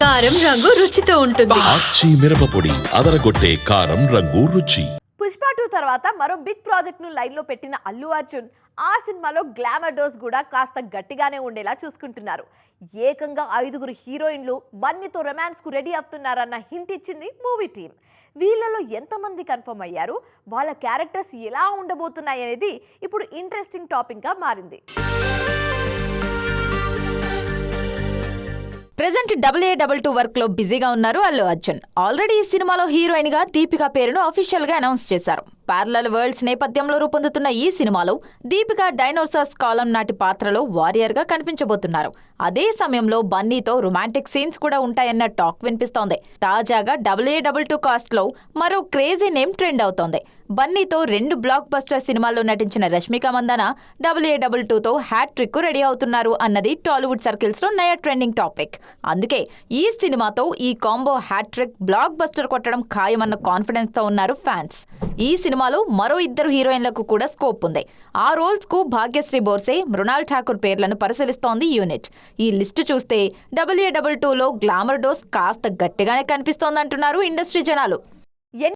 కారం రంగు రుచితో ఉంటుంది. ఆచి మిరపపొడి అదరగొట్టే కారం రంగు రుచి. పుష్ప టూ తర్వాత మరో బిగ్ ప్రాజెక్ట్ను లైన్లో పెట్టిన అల్లు అర్జున్ ఆ సినిమాలో గ్లామర్ డోస్ కూడా కాస్త గట్టిగానే ఉండేలా చూసుకుంటున్నారు. ఏకంగా ఐదుగురు హీరోయిన్లు బన్నీతో రొమాన్స్కు రెడీ అవుతున్నారన్న హింట్ ఇచ్చింది మూవీ టీం వీళ్ళలో ఎంతమంది కన్ఫర్మ్ అయ్యారు? వాళ్ళ క్యారెక్టర్స్ ఎలా ఉండబోతున్నాయి అనేది ఇప్పుడు ఇంట్రెస్టింగ్ టాపిక్గా మారింది. Present double A double two వర్క్లో బిజీగా ఉన్నారు అల్లు అర్జున్. ఆల్రెడీ ఈ సినిమాలో హీరోయిన్గా దీపిక పేరును అఫీషియల్గా అనౌన్స్ చేశారు. పారలల్ వరల్డ్స్ నేపథ్యంలో రూపొందుతున్న ఈ సినిమాలో దీపిక డైనోసార్స్ కాలం నాటి పాత్రలో వారియర్గా కనిపించబోతున్నారు. అదే సమయంలో బన్నీతో రొమాంటిక్ సీన్స్ కూడా ఉంటాయన్న టాక్ వినిపిస్తోంది. తాజాగా డబుల్ ఏ డబుల్ టూ కాస్ట్లో మరో క్రేజీ నేమ్ ట్రెండ్ అవుతోంది. బన్నీతో రెండు బ్లాక్ బస్టర్ సినిమాల్లో నటించిన Rashmika Mandanna double A double టూతో హ్యాట్రిక్ రెడీ అవుతున్నారు అన్నది టాలీవుడ్ సర్కిల్స్లో నయా ట్రెండింగ్ టాపిక్ అందుకే ఈ సినిమాతో ఈ కాంబో హ్యాట్రిక్ బ్లాక్ బస్టర్ కొట్టడం ఖాయమన్న కాన్ఫిడెన్స్తో ఉన్నారు ఫ్యాన్స్ ఈ సినిమాలో మరో ఇద్దరు హీరోయిన్లకు కూడా స్కోప్ ఉంది. ఆ రోల్స్కు భాగ్యశ్రీ బోర్సే మృణాల్ ఠాకూర్ పేర్లను పరిశీలిస్తోంది యూనిట్. ఈ లిస్టు చూస్తే డబ్ల్యూఏ డబుల్ టూలో గ్లామర్ డోస్ కాస్త గట్టిగానే కనిపిస్తోందంటున్నారు ఇండస్ట్రీ జనాలు.